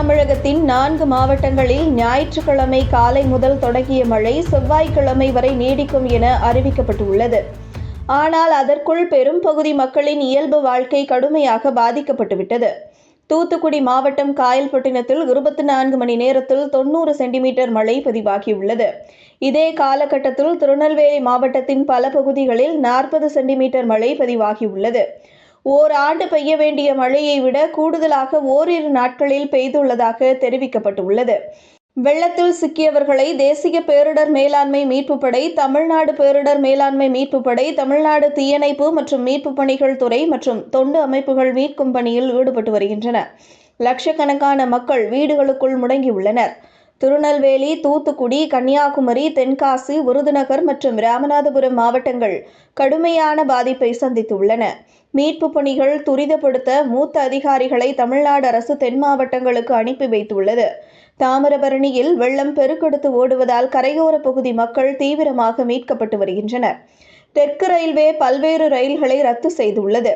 தமிழகத்தின் நான்கு மாவட்டங்களில் ஞாயிற்றுக்கிழமை காலை முதல் தொடங்கிய மழை செவ்வாய்க்கிழமை வரை நீடிக்கும் என அறிவிக்கப்பட்டுள்ளது. ஆனால் அதற்குள் பெரும் பகுதி மக்களின் இயல்பு வாழ்க்கை கடுமையாக பாதிக்கப்பட்டுவிட்டது. தூத்துக்குடி மாவட்டம் காயல்பட்டினத்தில் இருபத்தி நான்கு மணி நேரத்தில் தொண்ணூறு சென்டிமீட்டர் மழை பதிவாகியுள்ளது. இதே காலகட்டத்தில் திருநெல்வேலி மாவட்டத்தின் பல பகுதிகளில் நாற்பது சென்டிமீட்டர் மழை பதிவாகியுள்ளது. ஓராண்டு பெய்ய வேண்டிய மழையை விட கூடுதலாக ஓரிரு நாட்களில் பெய்துள்ளதாக தெரிவிக்கப்பட்டுள்ளது. வெள்ளத்தில் சிக்கியவர்களை தேசிய பேரிடர் மேலாண்மை மீட்புப் படை தமிழ்நாடு பேரிடர் மேலாண்மை மீட்புப் படை தமிழ்நாடு தீயணைப்பு மற்றும் மீட்புப் பணிகள் துறை மற்றும் தொண்டு அமைப்புகள் மீட்கும் பணியில் ஈடுபட்டு வருகின்றன. லட்சக்கணக்கான மக்கள் வீடுகளுக்குள் முடங்கியுள்ளனர். திருநெல்வேலி தூத்துக்குடி கன்னியாகுமரி தென்காசி விருதுநகர் மற்றும் ராமநாதபுரம் மாவட்டங்கள் கடுமையான பாதிப்பை சந்தித்துள்ளன. மீட்புப் பணிகள் துரிதப்படுத்த மூத்த அதிகாரிகளை தமிழ்நாடு அரசு தென் மாவட்டங்களுக்கு அனுப்பி வைத்துள்ளது. தாமிரபரணியில் வெள்ளம் பெருக்கெடுத்து ஓடுவதால் கரையோர பகுதி மக்கள் தீவிரமாக மீட்கப்பட்டு வருகின்றனர். தெற்கு ரயில்வே பல்வேறு ரயில்களை ரத்து செய்துள்ளது.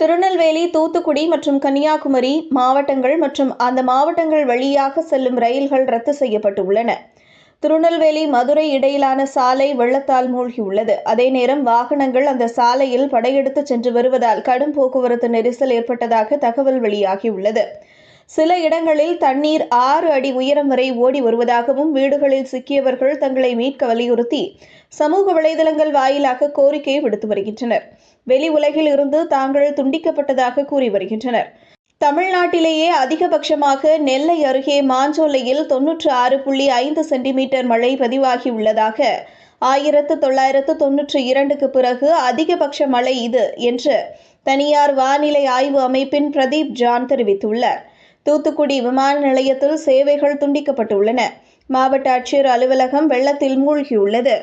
திருநெல்வேலி தூத்துக்குடி மற்றும் கன்னியாகுமரி மாவட்டங்கள் மற்றும் அந்த மாவட்டங்கள் வழியாக செல்லும் ரயில்கள் ரத்து செய்யப்பட்டுள்ளன. திருநெல்வேலி மதுரை இடையிலான சாலை வெள்ளத்தால் மூழ்கியுள்ளது. அதே நேரம் வாகனங்கள் அந்த சாலையில் படையெடுத்து சென்று வருவதால் கடும் போக்குவரத்து நெரிசல் ஏற்பட்டதாக தகவல் வெளியாகியுள்ளது. சில இடங்களில் தண்ணீர் ஆறு அடி உயரம் வரை ஓடி வருவதாகவும் வீடுகளில் சிக்கியவர்கள் தங்களை மீட்க வலியுறுத்தி சமூக வலைதளங்கள் வாயிலாக கோரிக்கை விடுத்து வருகின்றனர். வெளி உலகில் இருந்து தாங்கள் துண்டிக்கப்பட்டதாக கூறி வருகின்றனர். தமிழ்நாட்டிலேயே அதிகபட்சமாக நெல்லை அருகே மாஞ்சோலையில் தொன்னூற்று ஆறு புள்ளி ஐந்து சென்டிமீட்டர் மழை பதிவாகியுள்ளதாக ஆயிரத்து தொள்ளாயிரத்து தொன்னூற்று இரண்டுக்கு பிறகு அதிகபட்ச மழை இது என்று தனியார் வானிலை ஆய்வு அமைப்பின் பிரதீப் ஜான் தெரிவித்துள்ளார். தூத்துக்குடி விமான நிலையத்தில் சேவைகள் துண்டிக்கப்பட்டுள்ளன. மாவட்ட ஆட்சியர் அலுவலகம் வெள்ளத்தில் மூழ்கியுள்ளது.